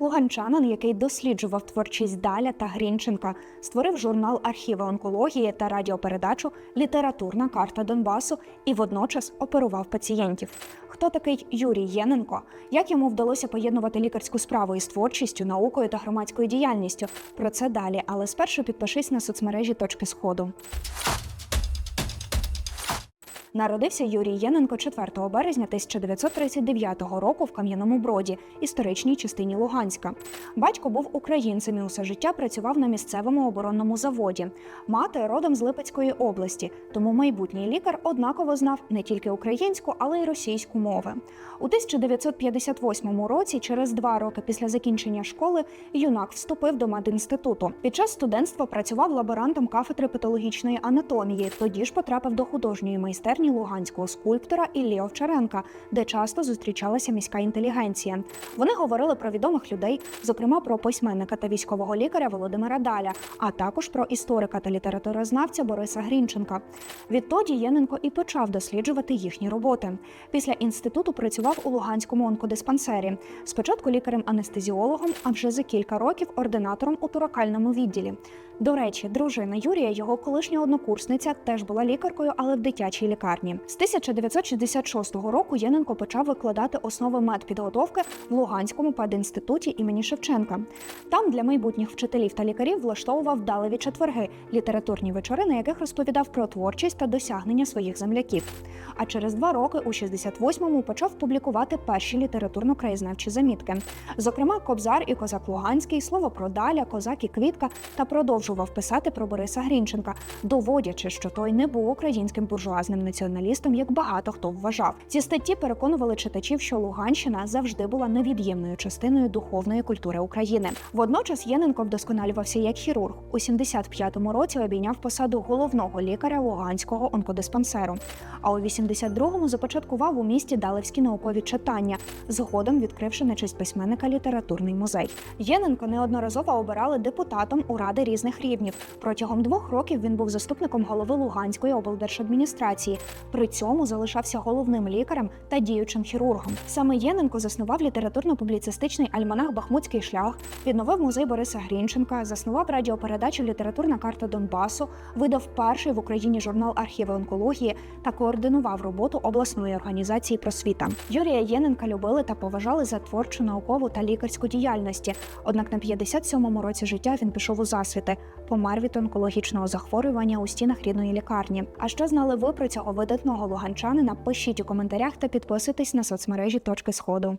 Луганчанин, який досліджував творчість Даля та Грінченка, створив журнал архіви онкології та радіопередачу Літературна карта Донбасу і водночас оперував пацієнтів. Хто такий Юрій Єненко? Як йому вдалося поєднувати лікарську справу із творчістю, наукою та громадською діяльністю? Про це далі. Але спершу підпишись на соцмережі точки сходу. Народився Юрій Єненко 4 березня 1939 року в Кам'яному Броді, історичній частині Луганська. Батько був українцем і усе життя працював на місцевому оборонному заводі. Мати родом з Липецької області, тому майбутній лікар однаково знав не тільки українську, але й російську мови. У 1958 році, через два роки після закінчення школи, юнак вступив до медінституту. Під час студентства працював лаборантом кафедри патологічної анатомії. Тоді ж потрапив до художньої майстерні луганського скульптора Іллі Овчаренка, де часто зустрічалася міська інтелігенція. Вони говорили про відомих людей, зокрема про письменника та військового лікаря Володимира Даля, а також про історика та літературознавця Бориса Грінченка. Відтоді Єненко і почав досліджувати їхні роботи. Після інституту працював у Луганському онкодиспансері. Спочатку лікарем-анестезіологом, а вже за кілька років ординатором у торакальному відділі. До речі, дружина Юрія, його колишня однокурсниця, теж була лікаркою, але в дитячій лікарні. З 1966 року Єненко почав викладати основи медпідготовки в Луганському педінституті імені Шевченка. Там для майбутніх вчителів та лікарів влаштовував далеві четверги, літературні вечори, на яких розповідав про творчість та досягнення своїх земляків. А через два роки, у 68-му, почав публікувати перші літературно-краєзнавчі замітки. Зокрема, Кобзар і Козак Луганський, слово про Даля, Козак і Квітка та продовжував писати про Бориса Грінченка, доводячи, що той не був українським буржуазним націоналістом, як багато хто вважав. Ці статті переконували читачів, що Луганщина завжди була невід'ємною частиною духовної культури України. Водночас Єненко вдосконалювався як хірург. У 75-му році обійняв посаду головного лікаря Луганського онкодиспансеру. А у 82-му започаткував у місті Далевські наукові читання, згодом відкривши на честь письменника літературний музей. Єненко неодноразово обирали депутатом у ради різних рівнів. Протягом двох років він був заступником голови Луганської облдержадміністрації. При цьому залишався головним лікарем та діючим хірургом. Саме Єненко заснував літературно-публіцистичний альманах Бахмутський шлях, відновив музей Бориса Грінченка, заснував радіопередачу Літературна карта Донбасу, видав перший в Україні журнал архіви онкології та координував роботу обласної організації просвіта. Юрія Єненка любили та поважали за творчу наукову та лікарську діяльності. Однак на 57-му році життя він пішов у засвіти, помер від онкологічного захворювання у стінах рідної лікарні. А що знали ви про цього видатного луганчанина? Пишіть у коментарях та підписуйтесь на соцмережі точки сходу.